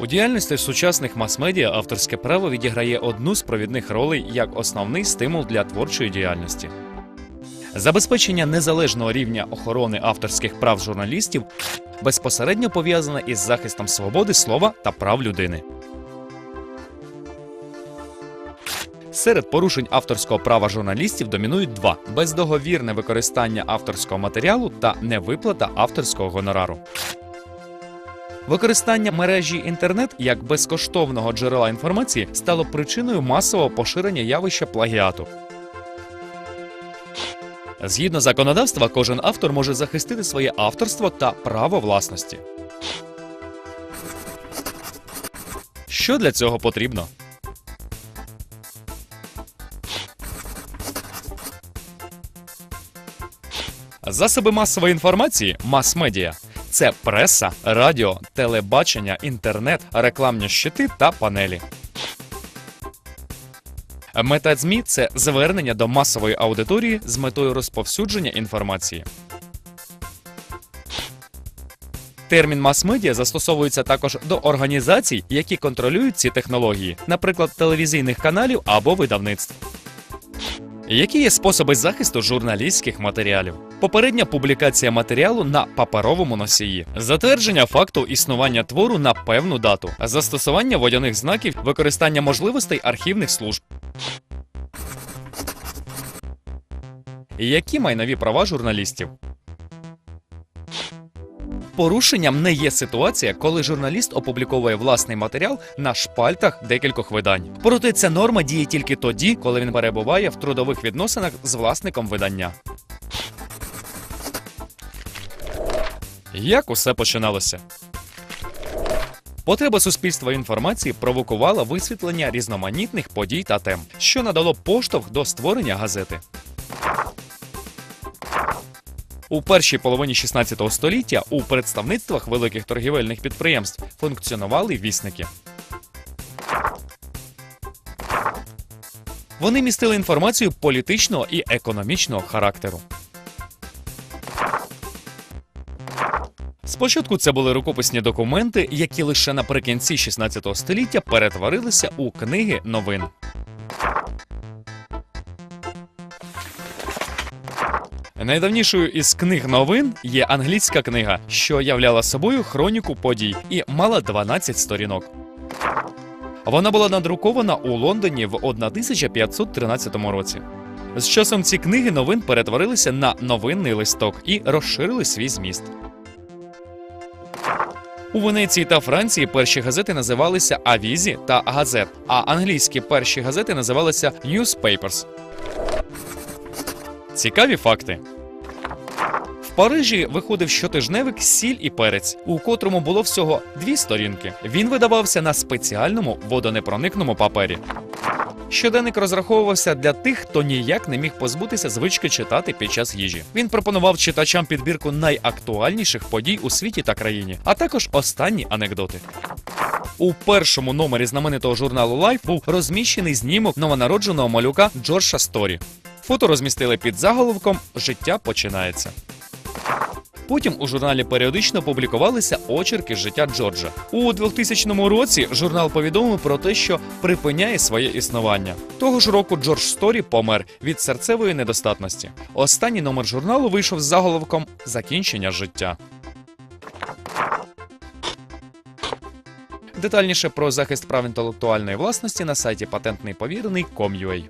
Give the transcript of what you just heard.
У діяльності сучасних мас-медіа авторське право відіграє одну з провідних ролей як основний стимул для творчої діяльності. Забезпечення незалежного рівня охорони авторських прав журналістів безпосередньо пов'язане із захистом свободи слова та прав людини. Серед порушень авторського права журналістів домінують два: бездоговірне використання авторського матеріалу та невиплата авторського гонорару. Використання мережі інтернет як безкоштовного джерела інформації стало причиною масового поширення явища плагіату. Згідно законодавства, кожен автор може захистити своє авторство та право власності. Що для цього потрібно? Засоби масової інформації мас-медіа це преса, радіо, телебачення, інтернет, рекламні щити та панелі. Мета ЗМІ це звернення до масової аудиторії з метою розповсюдження інформації. Термін мас-медіа застосовується також до організацій, які контролюють ці технології, наприклад, телевізійних каналів або видавництв. Які є способи захисту журналістських матеріалів? Попередня публікація матеріалу на паперовому носії, затвердження факту існування твору на певну дату, застосування водяних знаків, використання можливостей архівних служб. Які майнові права журналістів? Порушенням не є ситуація, коли журналіст опубліковує власний матеріал на шпальтах декількох видань. Проте ця норма діє тільки тоді, коли він перебуває в трудових відносинах з власником видання. Як усе починалося? Потреба суспільства інформації провокувала висвітлення різноманітних подій та тем, що надало поштовх до створення газети. У першій половині 16 століття у представництвах великих торгівельних підприємств функціонували вісники. Вони містили інформацію політичного і економічного характеру. Спочатку це були рукописні документи, які лише наприкінці 16 століття перетворилися у книги новин. Найдавнішою із книг новин є англійська книга, що являла собою хроніку подій і мала 12 сторінок. Вона була надрукована у Лондоні в 1513 році. З часом ці книги новин перетворилися на новинний листок і розширили свій зміст. У Венеції та Франції перші газети називалися Авізі та Газет, а англійські перші газети називалися Newspapers. Цікаві факти. В Парижі виходив щотижневик Сіль і перець, у котрому було всього дві сторінки. Він видавався на спеціальному водонепроникному папері. Щоденник розраховувався для тих, хто ніяк не міг позбутися звички читати під час їжі. Він пропонував читачам підбірку найактуальніших подій у світі та країні, а також останні анекдоти. У першому номері знаменитого журналу Life був розміщений знімок новонародженого малюка Джорджа Сторі. Фото розмістили під заголовком Життя починається. Потім у журналі періодично публікувалися очерки життя Джорджа. У 2000 році журнал повідомив про те, що припиняє своє існування. Того ж року Джордж Сторі помер від серцевої недостатності. Останній номер журналу вийшов з заголовком Закінчення життя. Детальніше про захист прав інтелектуальної власності на сайті повірений.com.ua.